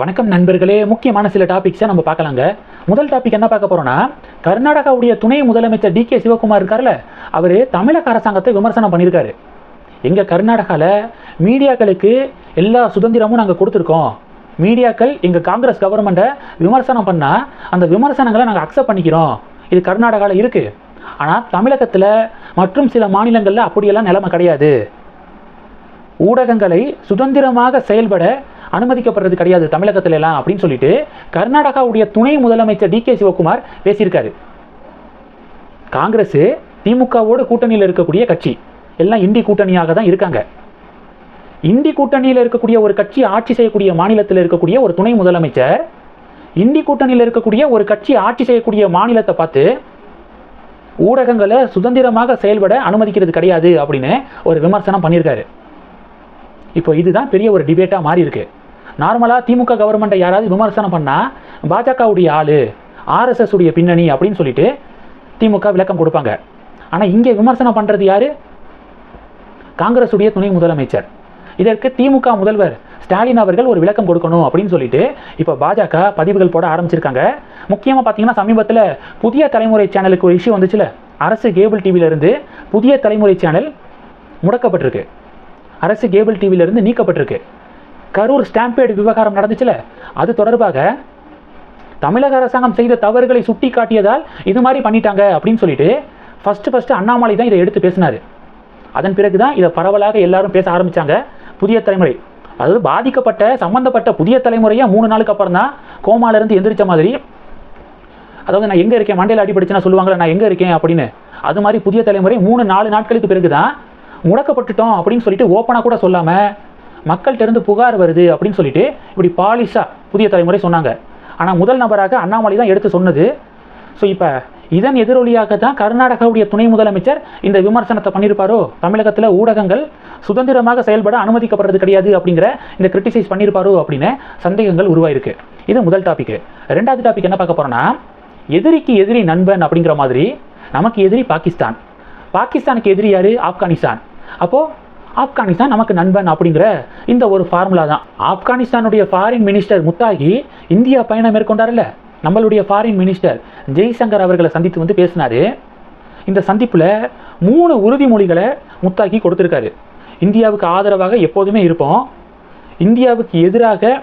வணக்கம் நண்பர்களே முக்கியமான சில டாபிக்ஸை நம்ம பார்க்கலாங்க. முதல் டாபிக் என்ன பார்க்க போறோம்னா கர்நாடகாவுடைய துணை முதலமைச்சர் டி கே சிவகுமார் இருக்கார்ல அவர் தமிழக அரசாங்கத்தை விமர்சனம் பண்ணியிருக்காரு. எங்கள் கர்நாடகாவில் மீடியாக்களுக்கு எல்லா சுதந்திரமும் நாங்கள் கொடுத்துருக்கோம். மீடியாக்கள் எங்கள் காங்கிரஸ் கவர்மெண்ட்டை விமர்சனம் பண்ணால் அந்த விமர்சனங்களை நாங்கள் அக்செப்ட் பண்ணிக்கிறோம். இது கர்நாடகாவில் இருக்குது ஆனால் தமிழகத்தில் மற்றும் சில மாநிலங்களில் அப்படியெல்லாம் நிலைமை கிடையாது. ஊடகங்களை சுதந்திரமாக செயல்பட அனுமதிக்கப்படுறது கிடையாது தமிழகத்துல எல்லாம் அப்படின்னு சொல்லிட்டு கர்நாடகாவுடைய துணை முதலமைச்சர் டி கே சிவகுமார் பேசியிருக்காரு. காங்கிரஸ் திமுகவோட கூட்டணியில் இருக்கக்கூடிய கட்சி. எல்லாம் இந்தி கூட்டணியாக தான் இருக்காங்க. இந்தி கூட்டணியில் இருக்கக்கூடிய ஒரு கட்சி ஆட்சி செய்யக்கூடிய மாநிலத்தில் இருக்கக்கூடிய ஒரு துணை முதலமைச்சர் இந்தி கூட்டணியில் இருக்கக்கூடிய ஒரு கட்சி ஆட்சி செய்யக்கூடிய மாநிலத்தை பார்த்து ஊடகங்களை சுதந்திரமாக செயல்பட அனுமதிக்கிறது கிடையாது அப்படின்னு ஒரு விமர்சனம் பண்ணியிருக்காரு. இப்போ இதுதான் பெரிய ஒரு டிபேட்டாக மாறி இருக்குது நார்மலாக திமுக கவர்மெண்ட்டை யாராவது விமர்சனம் பண்ணால் பாஜகவுடைய ஆளு ஆர்எஸ்எஸ் உடைய பின்னணி அப்படின்னு சொல்லிட்டு திமுக விளக்கம் கொடுப்பாங்க. ஆனால் இங்கே விமர்சனம் பண்ணுறது யாரு? காங்கிரஸுடைய துணை முதலமைச்சர். இதற்கு திமுக முதல்வர் ஸ்டாலின் அவர்கள் ஒரு விளக்கம் கொடுக்கணும் அப்படின்னு சொல்லிட்டு இப்போ பாஜக பதிவுகள் போட ஆரம்பிச்சிருக்காங்க. முக்கியமாக பார்த்தீங்கன்னா சமீபத்தில் புதிய தலைமுறை சேனலுக்கு ஒரு இஷ்யூ வந்துச்சுல. அரசு கேபிள் டிவியில இருந்து புதிய தலைமுறை சேனல் முடக்கப்பட்டிருக்கு. அரசு கேபிள் டிவியிலிருந்து நீக்கப்பட்டிருக்கு. கரூர் ஸ்டாம்பேடு விவகாரம் நடந்துச்சுல? அது தொடர்பாக தமிழக அரசாங்கம் செய்த தவறுகளை சுட்டி காட்டியதால் இது மாதிரி பண்ணிட்டாங்க அப்படின்னு சொல்லிட்டு ஃபஸ்ட்டு ஃபஸ்ட்டு அண்ணாமலை தான் இதை எடுத்து பேசினார். அதன் பிறகு தான் இதை பரவலாக எல்லாரும் பேச ஆரம்பித்தாங்க புதிய தலைமுறை. அதாவது பாதிக்கப்பட்ட சம்பந்தப்பட்ட புதிய தலைமுறையாக மூணு நாளுக்கு அப்புறம் தான் கோமாலேருந்து எந்திரிச்ச மாதிரி அதாவது நான் எங்கே இருக்கேன் மண்டையில் அடிபடிச்சுன்னா சொல்லுவாங்களே நான் எங்கே இருக்கேன் அப்படின்னு அது மாதிரி புதிய தலைமுறை மூணு நாலு நாட்களுக்கு பிறகு தான் முடக்கப்பட்டுட்டோம் அப்படின்னு சொல்லிட்டு ஓப்பனாக கூட சொல்லாமல் மக்கள்கிட்ட இருந்து புகார் வருது அப்படின்னு சொல்லிட்டு இப்படி பாலிஷாக புதிய தலைமுறை சொன்னாங்க. ஆனால் முதல் நபராக அண்ணாமலை தான் எடுத்து சொன்னது. ஸோ இப்போ இதன் எதிரொலியாக தான் கர்நாடகாவுடைய துணை முதலமைச்சர் இந்த விமர்சனத்தை பண்ணியிருப்பாரோ தமிழகத்தில் ஊடகங்கள் சுதந்திரமாக செயல்பட அனுமதிக்கப்படுறது கிடையாது அப்படிங்கிற இந்த கிரிட்டிசைஸ் பண்ணியிருப்பாரோ அப்படின்னு சந்தேகங்கள் உருவாயிருக்கு. இது முதல் டாபிக் ரெண்டாவது டாபிக் என்ன பார்க்க போகிறோன்னா எதிரிக்கு எதிரி நண்பன் அப்படிங்கிற மாதிரி நமக்கு எதிரி பாகிஸ்தான். பாகிஸ்தானுக்கு எதிரி யார்? ஆப்கானிஸ்தான். அப்போது ஆப்கானிஸ்தான் நமக்கு நண்பன் அப்படிங்கிற இந்த ஒரு ஃபார்முலா தான். ஆப்கானிஸ்தானுடைய ஃபாரின் மினிஸ்டர் முத்தாகி இந்தியா பயணம் மேற்கொண்டார்ல? நம்மளுடைய ஃபாரின் மினிஸ்டர் ஜெய்சங்கர் அவர்களை சந்தித்து வந்து பேசினாரு. இந்த சந்திப்பில் மூணு உறுதிமொழிகளை முத்தாகி கொடுத்துருக்காரு. இந்தியாவுக்கு ஆதரவாக எப்போதுமே இருப்போம். இந்தியாவுக்கு எதிராக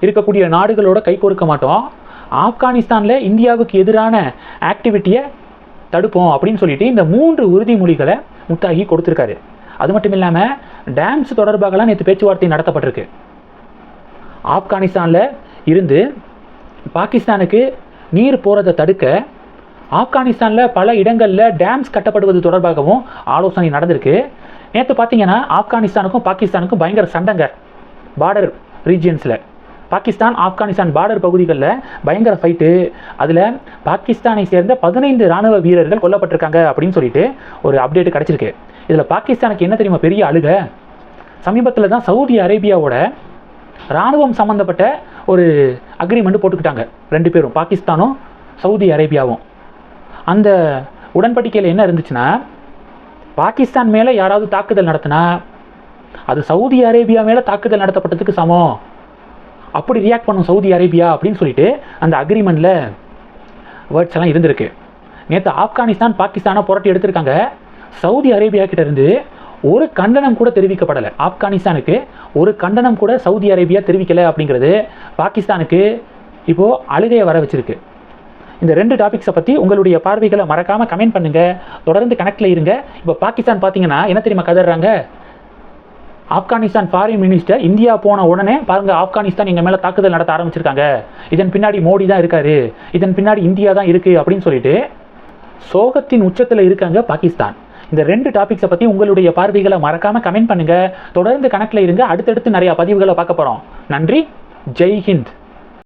இருக்கக்கூடிய நாடுகளோட கை கொடுக்க மாட்டோம். ஆப்கானிஸ்தானில் இந்தியாவுக்கு எதிரான ஆக்டிவிட்டியை தடுப்போம் அப்படின்னு சொல்லிட்டு இந்த மூன்று உறுதிமொழிகளை முத்தாகி கொடுத்துருக்காரு. அது மட்டும் இல்லாமல் டேம்ஸ் தொடர்பாகலாம் நேற்று பேச்சுவார்த்தை நடத்தப்பட்டிருக்கு. ஆப்கானிஸ்தானில் இருந்து பாகிஸ்தானுக்கு நீர் போகிறதை தடுக்க ஆப்கானிஸ்தானில் பல இடங்களில் டேம்ஸ் கட்டப்படுவது தொடர்பாகவும் ஆலோசனை நடந்திருக்கு. நேற்று பார்த்தீங்கன்னா ஆப்கானிஸ்தானுக்கும் பாகிஸ்தானுக்கும் பயங்கர சண்டைங்க. பார்டர் ரீஜியன்ஸில் பாகிஸ்தான் ஆப்கானிஸ்தான் பார்டர் பகுதிகளில் பயங்கர ஃபைட்டு அதில் பாகிஸ்தானை சேர்ந்த பதினைந்து ராணுவ வீரர்கள் கொல்லப்பட்டிருக்காங்க அப்படின்னு சொல்லிட்டு ஒரு அப்டேட் கிடச்சிருக்கு. இதில் பாகிஸ்தானுக்கு என்ன தெரியுமா பெரிய அழுக? சமீபத்தில் தான் சவுதி அரேபியாவோட ராணுவம் சம்மந்தப்பட்ட ஒரு அக்ரிமெண்ட் போட்டுக்கிட்டாங்க. ரெண்டு பேரும் பாகிஸ்தானும் சவுதி அரேபியாவும். அந்த உடன்படிக்கையில் என்ன இருந்துச்சுன்னா பாகிஸ்தான் மேலே யாராவது தாக்குதல் நடத்தினா அது சவுதி அரேபியா மேலே தாக்குதல் நடத்தப்பட்டதுக்கு சமம். அப்படி ரியாக்ட் பண்ணும் சவுதி அரேபியா அப்படின்னு சொல்லிட்டு அந்த அக்ரிமெண்ட்டில் வேர்ட்ஸ் எல்லாம் இருந்திருக்கு. நேற்று ஆப்கானிஸ்தான் பாகிஸ்தானை புரட்டி எடுத்திருக்காங்க. சவுதி அரேபியா கிட்டேருந்து ஒரு கண்டனம் கூட தெரிவிக்கப்படலை. ஆப்கானிஸ்தானுக்கு ஒரு கண்டனம் கூட சவுதி அரேபியா தெரிவிக்கலை அப்படிங்கிறது பாகிஸ்தானுக்கு இப்போது அழுகையை வர வச்சுருக்கு. இந்த ரெண்டு டாபிக்ஸை பற்றி உங்களுடைய பார்வைகளை மறக்காமல் கமெண்ட் பண்ணுங்கள் தொடர்ந்து கனெக்டில் இருங்க. இப்போ பாகிஸ்தான் பார்த்தீங்கன்னா என்ன தெரியுமா கதறாங்க? ஆப்கானிஸ்தான் ஃபாரின் மினிஸ்டர் இந்தியா போன உடனே பாருங்க ஆப்கானிஸ்தான் எங்கள் மேலே தாக்குதல் நடத்த ஆரம்பிச்சிருக்காங்க. இதன் பின்னாடி மோடி தான் இருக்காரு. இதன் பின்னாடி இந்தியா தான் இருக்குது அப்படின்னு சொல்லிட்டு சோகத்தின் உச்சத்தில் இருக்காங்க பாகிஸ்தான். இந்த ரெண்டு டாபிக்ஸை பற்றி உங்களுடைய பார்வைகளை மறக்காம கமெண்ட் பண்ணுங்க. தொடர்ந்து கணக்கில் இருங்க. அடுத்தடுத்து நிறைய பதிவுகளை பார்க்க போகிறோம் நன்றி. ஜெய் ஹிந்த்